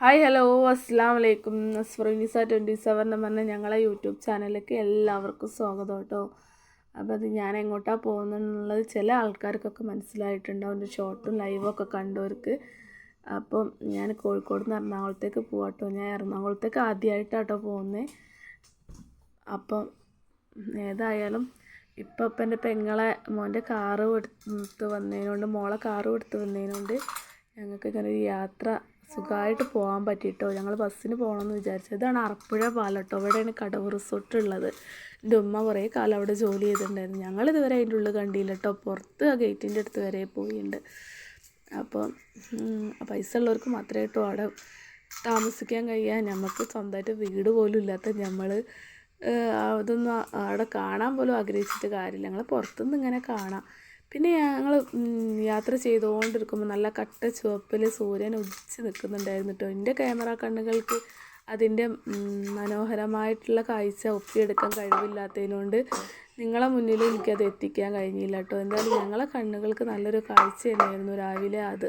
Hi hello അസ്സാം വലൈക്കും നസ്ഫറുനിസ twenty seven എന്ന് പറഞ്ഞ ഞങ്ങളെ യൂട്യൂബ് ചാനലിലേക്ക് എല്ലാവർക്കും സ്വാഗതം കേട്ടോ. അപ്പോൾ അത് ഞാൻ എങ്ങോട്ടാണ് പോകുന്നതെന്നുള്ളത് ചില ആൾക്കാർക്കൊക്കെ മനസ്സിലായിട്ടുണ്ടാവും എന്റെ ഷോർട്ടും ഒക്കെ കണ്ടവർക്ക്. അപ്പം ഞാൻ കോഴിക്കോട് നിന്ന് എറണാകുളത്തേക്ക് പോവാട്ടോ ഞാൻ എറണാകുളത്തേക്ക് ആദ്യമായിട്ടാട്ടോ പോകുന്നത് അപ്പം ഏതായാലും ഇപ്പം ഇപ്പം എന്റെ പെങ്ങളെ മോന്റെ കാറ് എടുത്ത് വന്നതിനോണ്ട് മോളെ കാറ് എടുത്ത് വന്നതിനോണ്ട് ഞങ്ങൾക്ക് ഇങ്ങനെ ഒരു യാത്ര സുഖമായിട്ട് പോകാൻ പറ്റിയിട്ടോ ഞങ്ങൾ ബസ്സിന് പോകണമെന്ന് വിചാരിച്ചത് ഇതാണ് അറപ്പുഴ പാലട്ടോ. ഇവിടെയാണ് കടവ് റിസോർട്ട് ഉള്ളത്. എന്റെ ഉമ്മ കുറേ കാലം അവിടെ ജോലി ചെയ്തിട്ടുണ്ടായിരുന്നു. ഞങ്ങൾ ഇതുവരെ അതിന്റെ ഉള്ളിൽ കണ്ടില്ല കേട്ടോ പുറത്ത് ആ ഗേറ്റിന്റെ അടുത്ത് വരെ പോയിട്ടുണ്ട്. അപ്പം പൈസ ഉള്ളവർക്ക് മാത്രമേ കേട്ടോ അവിടെ താമസിക്കാൻ കഴിയാൻ നമുക്ക് സ്വന്തമായിട്ട് വീട് പോലും ഇല്ലാത്ത നമ്മൾ അതൊന്നും അവിടെ കാണാൻ പോലും ആഗ്രഹിച്ചിട്ട് കാര്യമില്ല. ഞങ്ങൾ പുറത്തുനിന്ന് ഇങ്ങനെ കാണാം. പിന്നെ ഞങ്ങൾ യാത്ര ചെയ്തുകൊണ്ടിരിക്കുമ്പോൾ നല്ല കട്ട ചുവപ്പിൽ സൂര്യൻ ഉദിച്ച് നിൽക്കുന്നുണ്ടായിരുന്നു കേട്ടോ എന്റെ ക്യാമറ കണ്ണുകൾക്ക് അതിന്റെ മനോഹരമായിട്ടുള്ള കാഴ്ച ഒപ്പിയെടുക്കാൻ കഴിവില്ലാത്തതിനോണ്ട് നിങ്ങളെ മുന്നിൽ എനിക്കത് എത്തിക്കാൻ കഴിഞ്ഞില്ല കേട്ടോ എന്തായാലും ഞങ്ങളെ കണ്ണുകൾക്ക് നല്ലൊരു കാഴ്ച തന്നെയായിരുന്നു രാവിലെ അത്.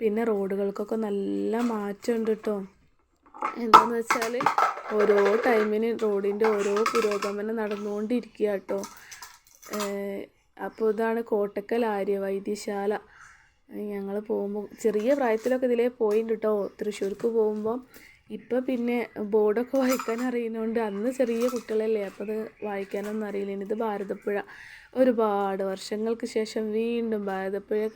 പിന്നെ റോഡുകൾക്കൊക്കെ നല്ല മാറ്റമുണ്ട് കേട്ടോ എന്താണെന്ന് വെച്ചാൽ ഓരോ ടൈമിന് റോഡിന്റെ ഓരോ പുരോഗമനം നടന്നുകൊണ്ടിരിക്കുക കേട്ടോ അപ്പോൾ ഇതാണ് കോട്ടക്കൽ ആര്യ വൈദ്യശാല ഞങ്ങൾ പോകുമ്പോൾ ചെറിയ പ്രായത്തിലൊക്കെ ഇതിലേ പോയിട്ടുണ്ട് കേട്ടോ തൃശ്ശൂർക്ക് പോകുമ്പോൾ ഇപ്പം പിന്നെ ബോർഡൊക്കെ വായിക്കാൻ അറിയുന്നതുകൊണ്ട് അന്ന് ചെറിയ കുട്ടികളല്ലേ അപ്പോൾ അത് വായിക്കാനൊന്നും അറിയില്ല. ഇത് ഭാരതപ്പുഴ. ഒരുപാട് വർഷങ്ങൾക്ക് ശേഷം വീണ്ടും ഭാരതപ്പുഴ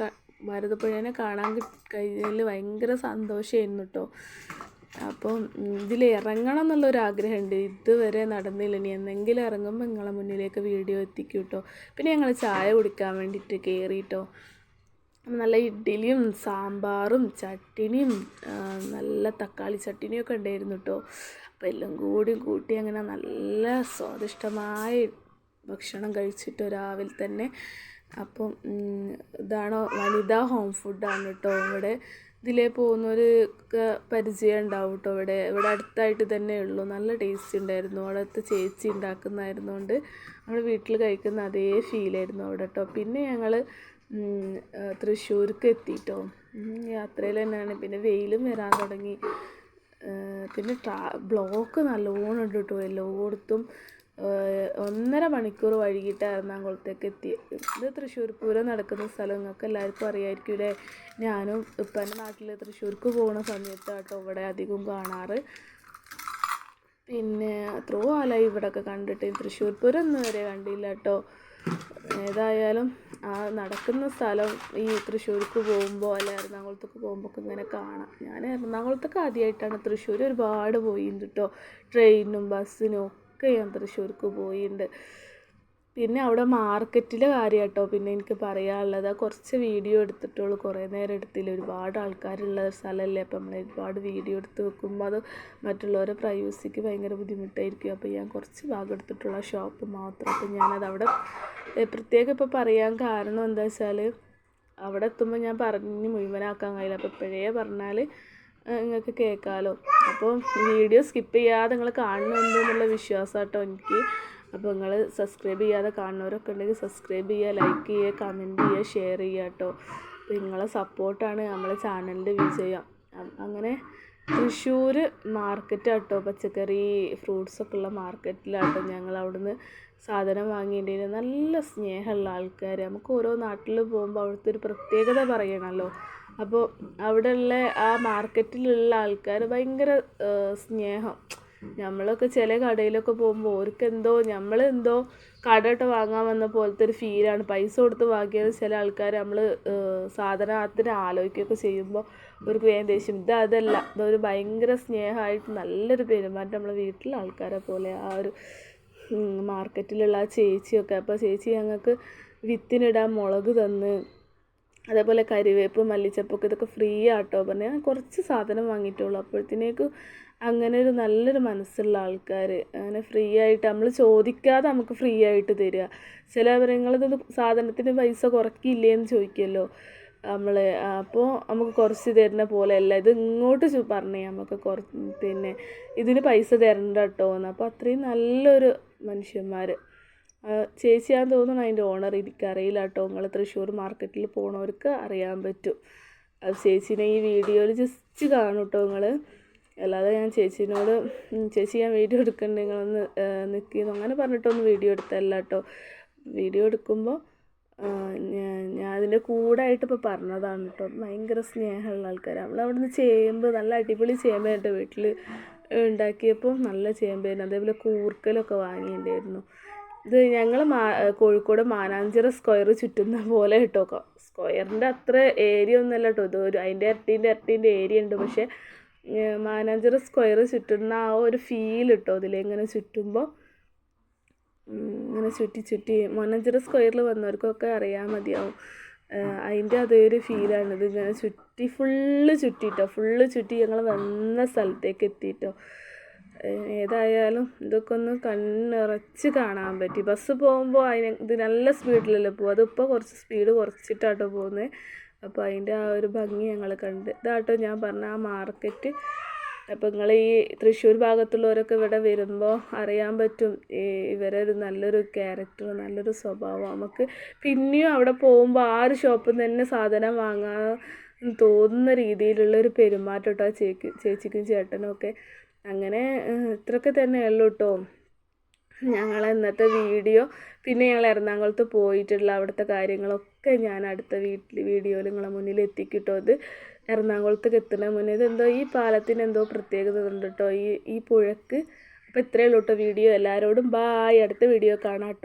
ഭാരതപ്പുഴേനെ കാണാൻ കഴിഞ്ഞതിൽ ഭയങ്കര സന്തോഷമായിരുന്നു കേട്ടോ അപ്പം ഇതിൽ ഇറങ്ങണം എന്നുള്ളൊരു ആഗ്രഹമുണ്ട് ഇതുവരെ നടന്നില്ല. ഇനി എന്തെങ്കിലും ഇറങ്ങുമ്പോൾ നിങ്ങളെ മുന്നിലേക്ക് വീഡിയോ എത്തിക്കും കേട്ടോ പിന്നെ ഞങ്ങൾ ചായ കുടിക്കാൻ വേണ്ടിയിട്ട് കയറിയിട്ടോ നല്ല ഇഡ്ഡലിയും സാമ്പാറും ചട്ടിനിയും നല്ല തക്കാളി ചട്ടിനിയൊക്കെ ഉണ്ടായിരുന്നു കേട്ടോ അപ്പോൾ എല്ലാം കൂടി കൂട്ടി അങ്ങനെ നല്ല സ്വാദിഷ്ടമായ ഭക്ഷണം കഴിച്ചിട്ട് രാവിലെ തന്നെ. അപ്പം ഇതാണോ വനിതാ ഹോം ഫുഡാണ് കേട്ടോ ഇവിടെ. ഇതിലേ പോകുന്നവർക്ക് പരിചയം ഉണ്ടാവും കേട്ടോ ഇവിടെ. ഇവിടെ അടുത്തായിട്ട് തന്നെ ഉള്ളൂ. നല്ല ടേസ്റ്റ് ഉണ്ടായിരുന്നു. അവിടുത്തെ ചേച്ചി ഉണ്ടാക്കുന്നതായിരുന്നുകൊണ്ട് നമ്മൾ വീട്ടിൽ കഴിക്കുന്ന അതേ ഫീലായിരുന്നു അവിടെ കേട്ടോ പിന്നെ ഞങ്ങൾ തൃശ്ശൂർക്ക് എത്തിയിട്ടോ യാത്രയിൽ തന്നെയാണ്. പിന്നെ വെയിലും വരാൻ തുടങ്ങി. പിന്നെ ട്രാ ബ്ലോക്ക് നല്ലോണം ഉണ്ട് കേട്ടോ എല്ലായിടത്തും ഒന്നര മണിക്കൂർ വൈകിട്ട് എറണാകുളത്തേക്ക് എത്തി. ഇത് തൃശ്ശൂർ പൂരം നടക്കുന്ന സ്ഥലം. നിങ്ങൾക്ക് എല്ലാവർക്കും ഇവിടെ ഞാനും ഇപ്പം എന്റെ നാട്ടിൽ തൃശ്ശൂർക്ക് പോകുന്ന സമയത്ത് കേട്ടോ ഇവിടെ അധികം കാണാറ്. പിന്നെ എത്രയോ കാലമായി ഇവിടെയൊക്കെ കണ്ടിട്ട്. തൃശ്ശൂർ പൂരം ഒന്നും വരെ കണ്ടില്ല കേട്ടോ. ഏതായാലും ആ നടക്കുന്ന സ്ഥലം ഈ തൃശ്ശൂർക്ക് പോകുമ്പോൾ അല്ല എറണാകുളത്തേക്ക് പോകുമ്പോൾ ഒക്കെ ഇങ്ങനെ കാണാം. ഞാൻ എറണാകുളത്തൊക്കെ ആദ്യമായിട്ടാണ് തൃശ്ശൂർ ഒരുപാട് പോയിട്ടുണ്ട് കേട്ടോ. ട്രെയിനും ബസ്സിനും ഒക്കെ ഞാൻ തൃശ്ശൂർക്ക് പോയിട്ടുണ്ട് പിന്നെ അവിടെ മാർക്കറ്റിലെ കാര്യം കേട്ടോ പിന്നെ എനിക്ക് പറയാനുള്ളത്. കുറച്ച് വീഡിയോ എടുത്തിട്ടുള്ളൂ. കുറേ നേരം എടുത്തില്ല. ഒരുപാട് ആൾക്കാരുള്ള സ്ഥലമല്ലേ അപ്പം നമ്മൾ ഒരുപാട് വീഡിയോ എടുത്ത് വെക്കുമ്പോൾ അത് മറ്റുള്ളവരെ പ്രൈവസിക്ക് ഭയങ്കര ബുദ്ധിമുട്ടായിരിക്കും. അപ്പോൾ ഞാൻ കുറച്ച് ഭാഗം എടുത്തിട്ടുള്ള ഷോപ്പ് മാത്രം. അപ്പം ഞാനത് അവിടെ പ്രത്യേകം ഇപ്പോൾ പറയാൻ കാരണം എന്താ വെച്ചാൽ അവിടെ എത്തുമ്പോൾ ഞാൻ പറഞ്ഞ് മുഴുവനാക്കാൻ കഴിയില്ല. അപ്പോൾ ഇപ്പോഴേ പറഞ്ഞാൽ നിങ്ങൾക്ക് കേൾക്കാമല്ലോ അപ്പോൾ വീഡിയോ സ്കിപ്പ് ചെയ്യാതെ നിങ്ങൾ കാണുന്നുണ്ട് എന്നുള്ള വിശ്വാസം കേട്ടോ എനിക്ക്. അപ്പോൾ നിങ്ങൾ സബ്സ്ക്രൈബ് ചെയ്യാതെ കാണുന്നവരൊക്കെ ഉണ്ടെങ്കിൽ സബ്സ്ക്രൈബ് ചെയ്യുക ലൈക്ക് ചെയ്യുക കമന്റ് ചെയ്യുക ഷെയർ ചെയ്യുക കേട്ടോ. നിങ്ങളെ സപ്പോർട്ടാണ് നമ്മളെ ചാനലിന്റെ വിജയം. അങ്ങനെ തൃശ്ശൂർ മാർക്കറ്റ് കേട്ടോ പച്ചക്കറി ഫ്രൂട്ട്സൊക്കെ ഉള്ള മാർക്കറ്റിലാട്ടോ ഞങ്ങൾ അവിടുന്ന് സാധനം വാങ്ങിയിട്ടുണ്ടെങ്കിൽ നല്ല സ്നേഹമുള്ള ആൾക്കാർ നമുക്ക് ഓരോ നാട്ടിൽ പോകുമ്പോൾ അവിടുത്തെ ഒരു പ്രത്യേകത പറയണമല്ലോ അപ്പോൾ അവിടെയുള്ള ആ മാർക്കറ്റിലുള്ള ആൾക്കാർ ഭയങ്കര സ്നേഹം. നമ്മളൊക്കെ ചില കടയിലൊക്കെ പോകുമ്പോൾ ഓർക്ക് എന്തോ കടയിട്ട് വാങ്ങാൻ വന്ന പോലത്തെ ഒരു ഫീലാണ്. പൈസ കൊടുത്ത് വാങ്ങിയത് ചില ആൾക്കാർ നമ്മൾ സാധനത്തിന് ആലോചിക്കുകയൊക്കെ ചെയ്യുമ്പോൾ അവർക്ക് വേഗം ദേഷ്യം. ഇത് അതല്ല ഇതൊരു ഭയങ്കര സ്നേഹമായിട്ട് നല്ലൊരു പെരുമാറ്റം നമ്മളെ വീട്ടിലെ ആൾക്കാരെ പോലെ ആ ഒരു മാർക്കറ്റിലുള്ള ആ ചേച്ചിയൊക്കെ. അപ്പോൾ ചേച്ചി ഞങ്ങൾക്ക് വിത്തിനിടാൻ മുളക് തന്ന് അതേപോലെ കരിവേപ്പ് മല്ലിച്ചപ്പൊക്കെ ഇതൊക്കെ ഫ്രീ ആട്ടോ. പറഞ്ഞ് ഞാൻ കുറച്ച് സാധനം വാങ്ങിയിട്ടുള്ളൂ. അപ്പോഴത്തേക്ക് അങ്ങനെ ഒരു നല്ലൊരു മനസ്സുള്ള ആൾക്കാർ അങ്ങനെ ഫ്രീ ആയിട്ട് നമ്മൾ ചോദിക്കാതെ നമുക്ക് ഫ്രീ ആയിട്ട് തരിക ചില നിങ്ങളിത് സാധനത്തിന് പൈസ കുറയ്ക്കില്ലേ എന്ന് ചോദിക്കുമല്ലോ നമ്മൾ അപ്പോൾ നമുക്ക് കുറച്ച് തരുന്ന പോലെയല്ല ഇത് ഇങ്ങോട്ട് പറഞ്ഞു നമുക്ക് കുറച്ച് പിന്നെ ഇതിന് പൈസ തരണ്ട കേട്ടോ എന്ന്. അപ്പോൾ അത്രയും നല്ലൊരു മനുഷ്യന്മാർ ചേച്ചിയാന്ന് തോന്നുന്നു അതിന്റെ ഓണർ എനിക്കറിയില്ല കേട്ടോ നിങ്ങൾ തൃശ്ശൂർ മാർക്കറ്റിൽ പോണവർക്ക് അറിയാൻ പറ്റും. ചേച്ചീനെ ഈ വീഡിയോയിൽ ജസ്റ്റ് കാണും കേട്ടോ നിങ്ങൾ അല്ലാതെ ഞാൻ ചേച്ചീനോട് ചേച്ചി ഞാൻ വീഡിയോ എടുക്കണ്ട്. നിങ്ങളൊന്ന് നിൽക്കുന്നു അങ്ങനെ പറഞ്ഞിട്ടൊന്നും വീഡിയോ എടുത്തല്ല കേട്ടോ വീഡിയോ എടുക്കുമ്പോൾ ഞാൻ അതിന്റെ കൂടായിട്ട് ഇപ്പോൾ പറഞ്ഞതാണ് കേട്ടോ ഭയങ്കര സ്നേഹമുള്ള ആൾക്കാർ നമ്മൾ അവിടെ നിന്ന് ചേമ്പ് നല്ല അടിപൊളി ചേമ്പ് കേട്ടോ വീട്ടിൽ ഉണ്ടാക്കിയപ്പോൾ നല്ല ചേമ്പായിരുന്നു അതേപോലെ കൂർക്കലൊക്കെ വാങ്ങിയിട്ടുണ്ടായിരുന്നു. ഇത് ഞങ്ങൾ മാ കോഴിക്കോട് മാനാഞ്ചിറ സ്ക്വയർ ചുറ്റുന്ന പോലെ കേട്ടോ. സ്ക്വയറിന്റെ അത്ര ഏരിയ ഒന്നുമല്ല കേട്ടോ. ഇത് ഒരു അതിന്റെ ഇരട്ടീന്റെ ഇരട്ടീന്റെ ഏരിയ ഉണ്ട്. പക്ഷേ മാനാഞ്ചിറ സ്ക്വയർ ചുറ്റുന്ന ആ ഒരു ഫീൽ കിട്ടോ അതിലിങ്ങനെ ചുറ്റുമ്പോൾ ഇങ്ങനെ ചുറ്റി ചുറ്റി. മാനാഞ്ചിറ സ്ക്വയറിൽ വന്നവർക്കൊക്കെ അറിയാൻ മതിയാവും. അതിന്റെ അതേ ഒരു ഫീലാണ്. ഇത് ഇങ്ങനെ ചുറ്റി ഫുള്ള് ചുറ്റിട്ടോ. ഫുള്ള് ചുറ്റി ഞങ്ങൾ വന്ന സ്ഥലത്തേക്ക് എത്തിയിട്ടോ ഏതായാലും ഇതൊക്കെ ഒന്ന് കണ്ണിറച്ച് കാണാൻ പറ്റി. ബസ് പോകുമ്പോൾ അതിന് ഇത് നല്ല സ്പീഡിലല്ലേ പോകും അതിപ്പോൾ കുറച്ച് സ്പീഡ് കുറച്ചിട്ടാട്ടോ പോകുന്നത് അപ്പോൾ അതിന്റെ ആ ഒരു ഭംഗി ഞങ്ങൾ കണ്ട്. ഇതാട്ടോ ഞാൻ പറഞ്ഞ ആ മാർക്കറ്റ്. അപ്പോൾ നിങ്ങൾ ഈ തൃശ്ശൂർ ഭാഗത്തുള്ളവരൊക്കെ ഇവിടെ വരുമ്പോൾ അറിയാൻ പറ്റും. ഈ ഇവരെ ഒരു നല്ലൊരു ക്യാരക്ടർ നല്ലൊരു സ്വഭാവം. നമുക്ക് പിന്നെയും അവിടെ പോകുമ്പോൾ ആ ഒരു ഷോപ്പിൽ നിന്ന് തന്നെ സാധനം വാങ്ങാൻ തോന്നുന്ന രീതിയിലുള്ള ഒരു പെരുമാറ്റം കേട്ടോ ചേച്ചി ചേക്ക് ചേച്ചിക്കും ചേട്ടനും ഒക്കെ. അങ്ങനെ ഇത്രയൊക്കെ തന്നെയുള്ളൂ കേട്ടോ ഞങ്ങൾ ഇന്നത്തെ വീഡിയോ. പിന്നെ ഞങ്ങൾ എറണാകുളത്ത് പോയിട്ടുള്ള അവിടുത്തെ കാര്യങ്ങളൊക്കെ ഞാൻ അടുത്ത വീട്ടിൽ വീഡിയോയിൽ നിങ്ങളെ മുന്നിൽ എത്തിക്കിട്ടോ. ഇത് എറണാകുളത്തേക്ക് എത്തുന്ന മുന്നേ ഇതെന്തോ ഈ പാലത്തിന് എന്തോ പ്രത്യേകത ഉണ്ട് കേട്ടോ ഈ ഈ പുഴക്ക്. അപ്പോൾ ഇത്രയേ ഉള്ളൂ കേട്ടോ വീഡിയോ. എല്ലാവരോടും ബായ് അടുത്ത വീഡിയോ കാണാം കേട്ടോ